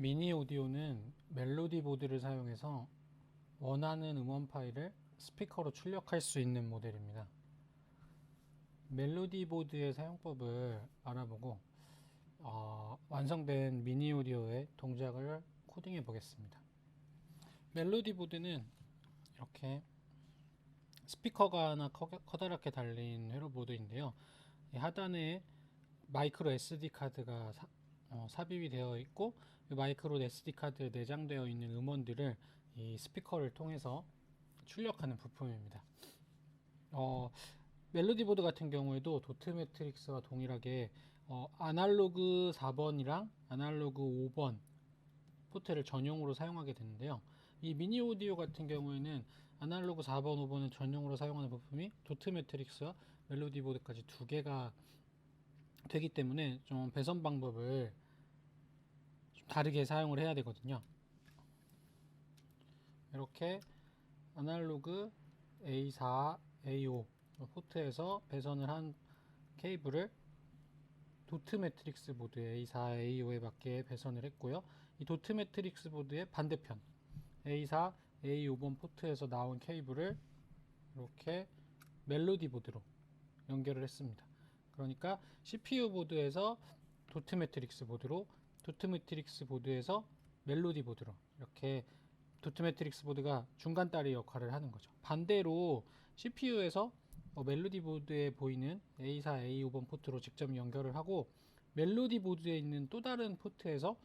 미니 오디오는 멜로디 보드를 사용해서 원하는 음원 파일을 스피커로 출력할 수 있는 모델입니다. 멜로디 보드의 사용법을 알아보고 어, 완성된 미니 오디오의 동작을 코딩해 보겠습니다. 멜로디 보드는 이렇게 스피커가 하나 커, 커다랗게 달린 회로 보드인데요. 이 하단에 마이크로 SD 카드가 사, 어, 삽입이 되어 있고 이 마이크로 SD 카드에 내장되어 있는 음원들을 이 스피커를 통해서 출력하는 부품입니다. 어, 멜로디 보드 같은 경우에도 도트 매트릭스와 동일하게 어, 아날로그 4번이랑 아날로그 5번 포트를 전용으로 사용하게 되는데요. 이 미니 오디오 같은 경우에는 아날로그 4번, 5번을 전용으로 사용하는 부품이 도트 매트릭스와 멜로디 보드까지 두 개가 되기 때문에 좀 배선 방법을 좀 다르게 사용을 해야 되거든요. 이렇게 아날로그 A4, A5 포트에서 배선을 한 케이블을 도트 매트릭스 보드 A4, A5에 맞게 배선을 했고요. 이 도트 매트릭스 보드의 반대편 A4, A5번 포트에서 나온 케이블을 이렇게 멜로디 보드로 연결을 했습니다. 그러니까 CPU 보드에서 도트 매트릭스 보드로 도트 매트릭스 보드에서 멜로디 보드로 이렇게 도트 매트릭스 보드가 중간 다리 역할을 하는 거죠. 반대로 CPU에서 어, 멜로디 보드에 보이는 A4, A5번 포트로 직접 연결을 하고 멜로디 보드에 있는 또 다른 포트에서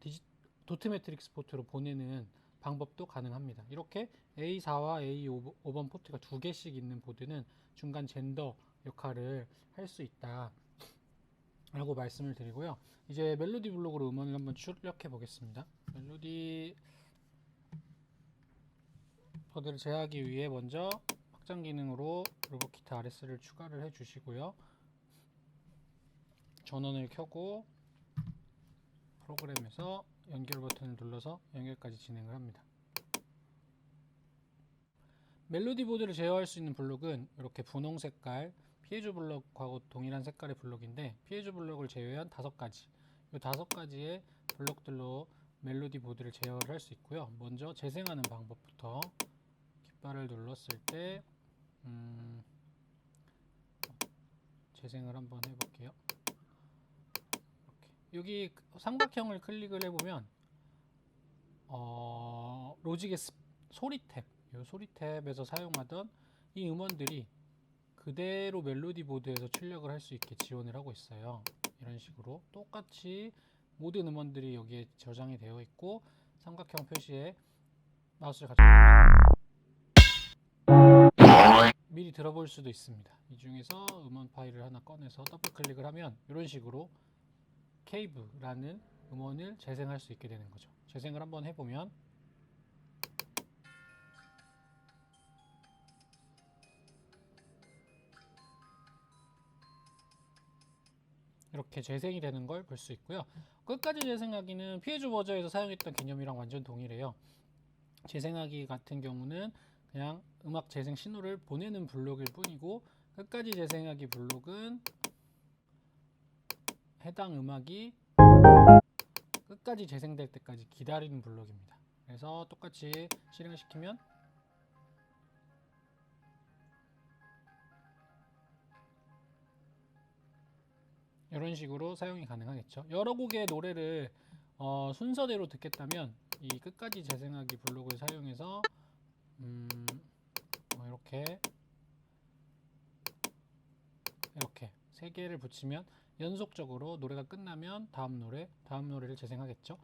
디지, 도트 매트릭스 포트로 보내는 방법도 가능합니다. 이렇게 A4와 A5번 포트가 두 개씩 있는 보드는 중간 젠더 역할을 할 수 있다. 라고 말씀을 드리고요. 이제 멜로디 블록으로 음원을 한번 출력해 보겠습니다. 멜로디 보드를 제어하기 위해 먼저 확장 기능으로 로봇 기타 RS를 추가를 해 주시고요. 전원을 켜고 프로그램에서 연결 버튼을 눌러서 연결까지 진행을 합니다. 멜로디 보드를 제어할 수 있는 블록은 이렇게 분홍 색깔 피에조 블록하고 동일한 색깔의 블록인데 피에조 블록을 제외한 다섯 가지 이 다섯 가지의 블록들로 멜로디 보드를 제어를 할 수 있고요. 먼저 재생하는 방법부터 깃발을 눌렀을 때 음, 재생을 한번 해볼게요. 이렇게 여기 삼각형을 클릭을 해보면 어, 로직의 스- 소리 탭, 이 소리 탭에서 사용하던 이 음원들이 그대로 멜로디 보드에서 출력을 할 수 있게 지원을 하고 있어요. 이런 식으로 똑같이 모든 음원들이 여기에 저장이 되어 있고 삼각형 표시에 마우스를 가져가면 미리 들어볼 수도 있습니다. 이 중에서 음원 파일을 하나 꺼내서 더블 클릭을 하면 이런 식으로 케이브라는 음원을 재생할 수 있게 되는 거죠. 재생을 한번 해보면 이렇게 재생이 되는 걸 볼 수 있고요. 끝까지 재생하기는 피해주 버저에서 사용했던 개념이랑 완전 동일해요. 재생하기 같은 경우는 그냥 음악 재생 신호를 보내는 블록일 뿐이고 끝까지 재생하기 블록은 해당 음악이 끝까지 재생될 때까지 기다리는 블록입니다. 그래서 똑같이 실행을 시키면 이런 식으로 사용이 가능하겠죠. 여러 곡의 노래를 어, 순서대로 듣겠다면 이 끝까지 재생하기 블록을 사용해서 음, 뭐 이렇게 이렇게 세 개를 붙이면 연속적으로 노래가 끝나면 다음 노래, 다음 노래를 재생하겠죠.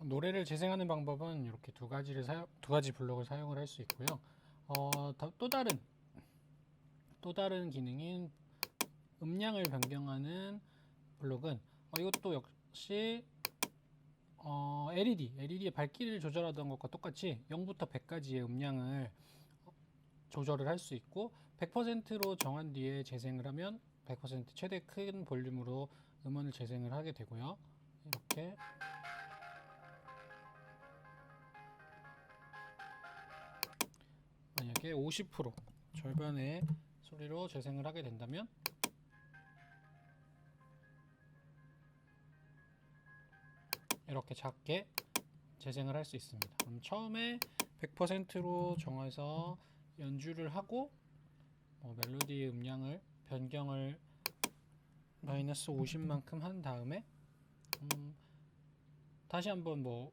노래를 재생하는 방법은 이렇게 두 가지를 사용, 두 가지 블록을 사용을 할 수 있고요. 어, 더- 또 다른 또 다른 기능인 음량을 변경하는 블록은 어, 이것도 역시 어, LED, LED의 밝기를 조절하던 것과 똑같이 0부터 100까지의 음량을 조절을 할 수 있고 100%로 정한 뒤에 재생을 하면 100% 최대 큰 볼륨으로 음원을 재생을 하게 되고요. 이렇게 만약에 50% 절반의 소리로 재생을 하게 된다면 이렇게 작게 재생을 할 수 있습니다. 그럼 처음에 100%로 정해서 연주를 하고 어, 멜로디의 음량을 변경을 마이너스 50만큼 한 다음에 음, 다시 한번 뭐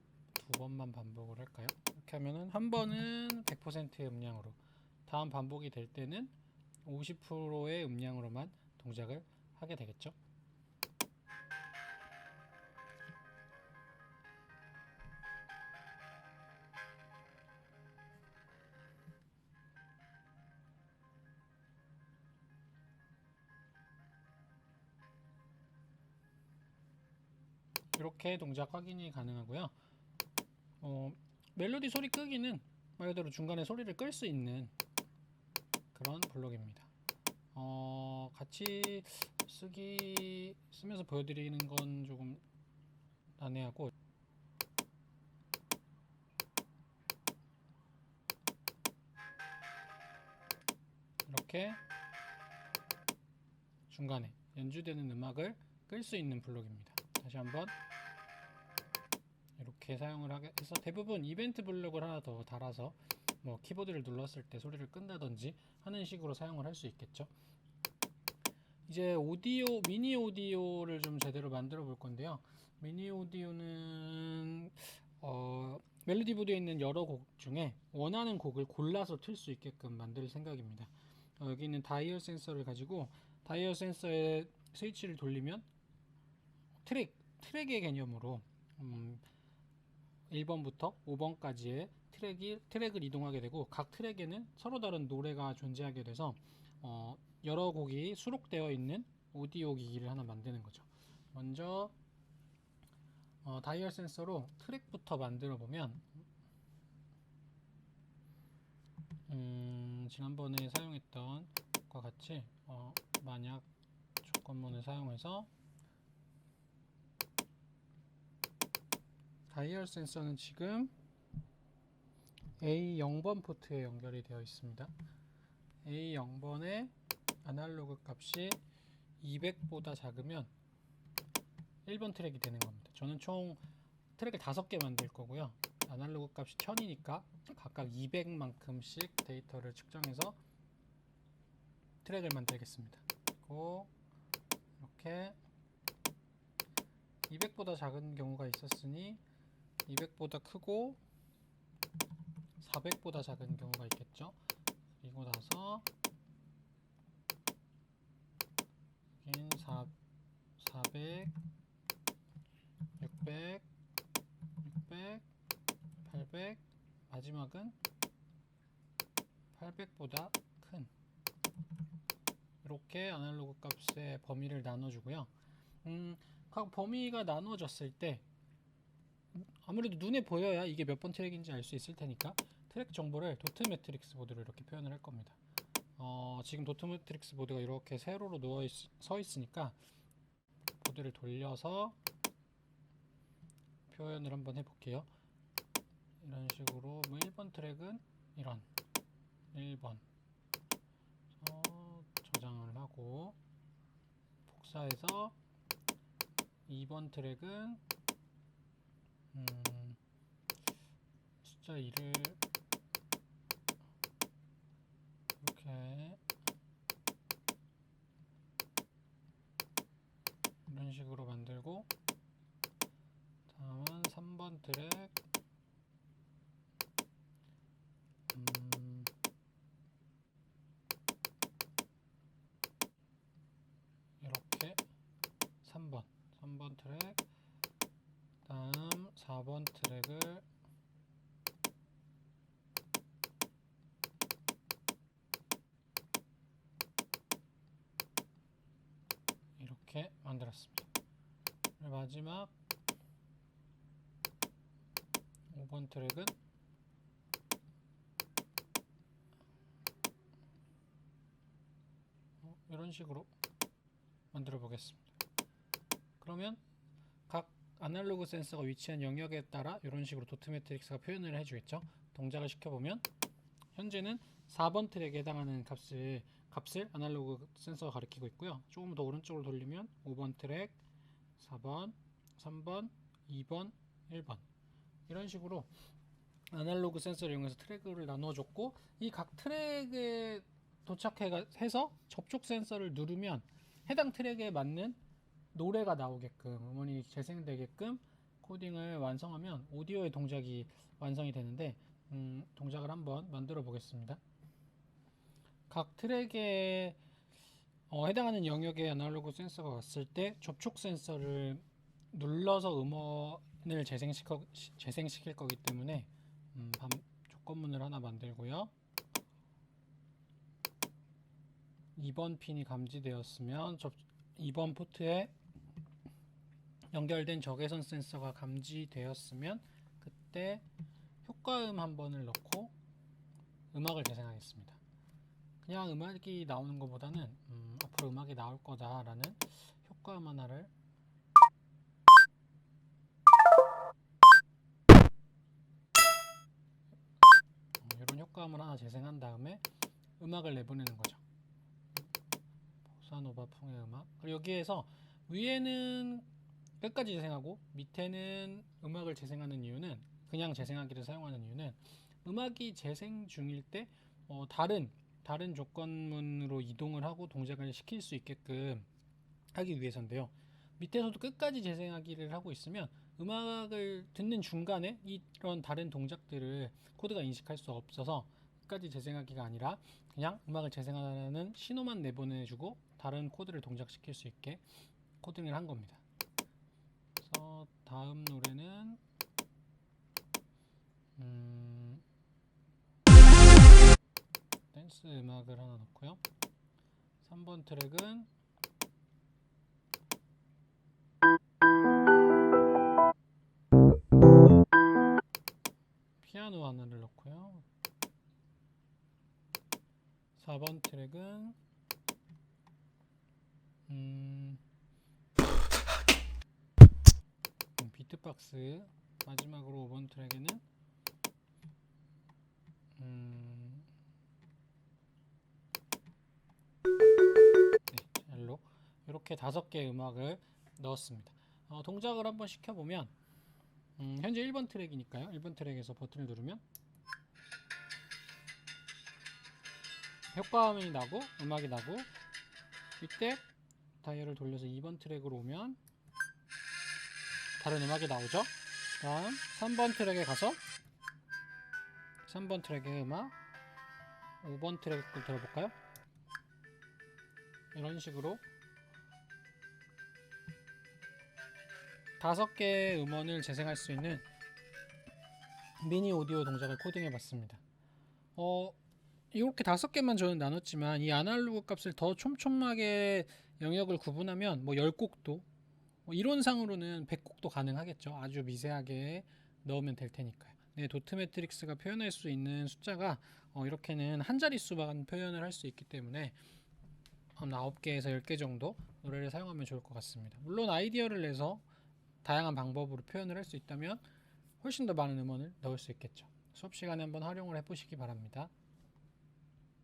두 번만 반복을 할까요? 이렇게 하면은 한 번은 100%의 음량으로 다음 반복이 될 때는 50%의 음량으로만 동작을 하게 되겠죠. 이렇게 동작 확인이 가능하고요. 어, 멜로디 소리 끄기는 말 그대로 중간에 소리를 끌 수 있는 그런 블록입니다. 어, 같이 쓰기 쓰면서 보여드리는 건 조금 난해하고 이렇게 중간에 연주되는 음악을 끌 수 있는 블록입니다. 다시 한번 이렇게 사용을 하게 해서 대부분 이벤트 블록을 하나 더 달아서 뭐 키보드를 눌렀을 때 소리를 끈다든지 하는 식으로 사용을 할 수 있겠죠. 이제 오디오 미니 오디오를 좀 제대로 만들어 볼 건데요. 미니 오디오는 어, 멜로디 보드에 있는 여러 곡 중에 원하는 곡을 골라서 틀 수 있게끔 만들 생각입니다. 어, 여기 있는 다이얼 센서를 가지고 다이얼 센서에 스위치를 돌리면 트랙 트랙의 개념으로 음, 1번부터 5번까지의 트랙이 트랙을 이동하게 되고 각 트랙에는 서로 다른 노래가 존재하게 돼서 어, 여러 곡이 수록되어 있는 오디오 기기를 하나 만드는 거죠. 먼저 어, 다이얼 센서로 트랙부터 만들어 보면 음, 지난번에 사용했던 것과 같이 어, 만약 조건문을 사용해서 다이얼 센서는 지금 A0번 포트에 연결이 되어 있습니다. A0번의 아날로그 값이 200보다 작으면 1번 트랙이 되는 겁니다. 저는 총 트랙을 5개 만들 거고요. 아날로그 값이 1000이니까 각각 200만큼씩 데이터를 측정해서 트랙을 만들겠습니다. 그리고 이렇게 200보다 작은 경우가 있었으니 200보다 크고 400보다 작은 경우가 있겠죠. 그리고 나서 여긴 4, 400, 600, 600, 800, 마지막은 800보다 큰 이렇게 아날로그 값의 범위를 나눠주고요. 음, 각 범위가 나눠졌을 때 아무래도 눈에 보여야 이게 몇 번 트랙인지 알 수 있을 테니까 트랙 정보를 도트 매트릭스 보드로 이렇게 표현을 할 겁니다. 어, 지금 도트 매트릭스 보드가 이렇게 세로로 누워 있, 서 있으니까 보드를 돌려서 표현을 한번 해볼게요. 이런 식으로 뭐 1번 트랙은 이런 1번 어, 저장을 하고 복사해서 2번 트랙은 음, 숫자 2를 이렇게 이런 식으로 만들고 다음은 3번 트랙 음, 이렇게 3번 3번 트랙 다음 4번 트랙을 이렇게 만들었습니다. 마지막 5번 트랙은 어, 이런 식으로 만들어 보겠습니다. 그러면 각 아날로그 센서가 위치한 영역에 따라 이런 식으로 도트 매트릭스가 표현을 해주겠죠. 동작을 시켜보면 현재는 4번 트랙에 해당하는 값을 값을 아날로그 센서가 가리키고 있고요. 조금 더 오른쪽으로 돌리면 5번 트랙, 4번, 3번, 2번, 1번 이런 식으로 아날로그 센서를 이용해서 트랙을 나눠줬고 이 각 트랙에 도착해서 접촉 센서를 누르면 해당 트랙에 맞는 노래가 나오게끔 음원이 재생되게끔 코딩을 완성하면 오디오의 동작이 완성이 되는데 음, 동작을 한번 만들어 보겠습니다. 각 트랙에 어, 해당하는 영역의 아날로그 센서가 왔을 때 접촉 센서를 눌러서 음원을 재생시켜, 시- 재생시킬 거기 때문에 음, 반- 조건문을 하나 만들고요. 2번 핀이 감지되었으면 접, 2번 포트에 연결된 적외선 센서가 감지되었으면 그때 효과음 한 번을 넣고 음악을 재생하겠습니다. 그냥 음악이 나오는 것보다는 음, 앞으로 음악이 나올 거다라는 효과음 하나를 이런 효과음을 하나 재생한 다음에 음악을 내보내는 거죠. 보사노바 풍의 음악. 그리고 여기에서 위에는 끝까지 재생하고 밑에는 음악을 재생하는 이유는 그냥 재생하기를 사용하는 이유는 음악이 재생 중일 때 어, 다른 다른 조건문으로 이동을 하고 동작을 시킬 수 있게끔 하기 위해서인데요. 밑에서도 끝까지 재생하기를 하고 있으면 음악을 듣는 중간에 이런 다른 동작들을 코드가 인식할 수 없어서 끝까지 재생하기가 아니라 그냥 음악을 재생하는 신호만 내보내주고 다른 코드를 동작시킬 수 있게 코딩을 한 겁니다. 그래서 다음 노래는 음, 댄스 음악을 하나 넣고요. 3번 트랙은 피아노 하나를 넣고요. 4번 트랙은 음, 음, 비트박스 마지막으로 5번 트랙에는 음, 이렇게 다섯 개의 음악을 넣었습니다. 어, 동작을 한번 시켜보면 음, 현재 1번 트랙이니까요. 1번 트랙에서 버튼을 누르면 효과음이 나고 음악이 나고 이때 다이얼을 돌려서 2번 트랙으로 오면 다른 음악이 나오죠. 다음 3번 트랙에 가서 3번 트랙의 음악 5번 트랙을 들어볼까요? 이런 식으로 다섯 개의 음원을 재생할 수 있는 미니 오디오 동작을 코딩해 봤습니다. 어, 이렇게 다섯 개만 저는 나눴지만 이 아날로그 값을 더 촘촘하게 영역을 구분하면 뭐 10곡도 뭐 이론상으로는 100곡도 가능하겠죠. 아주 미세하게 넣으면 될 테니까요. 네, 도트 매트릭스가 표현할 수 있는 숫자가 어, 이렇게는 한 자릿수만 표현을 할 수 있기 때문에 한 9개에서 10개 정도 노래를 사용하면 좋을 것 같습니다. 물론 아이디어를 내서 다양한 방법으로 표현을 할 수 있다면 훨씬 더 많은 음원을 넣을 수 있겠죠. 수업 시간에 한번 활용을 해보시기 바랍니다.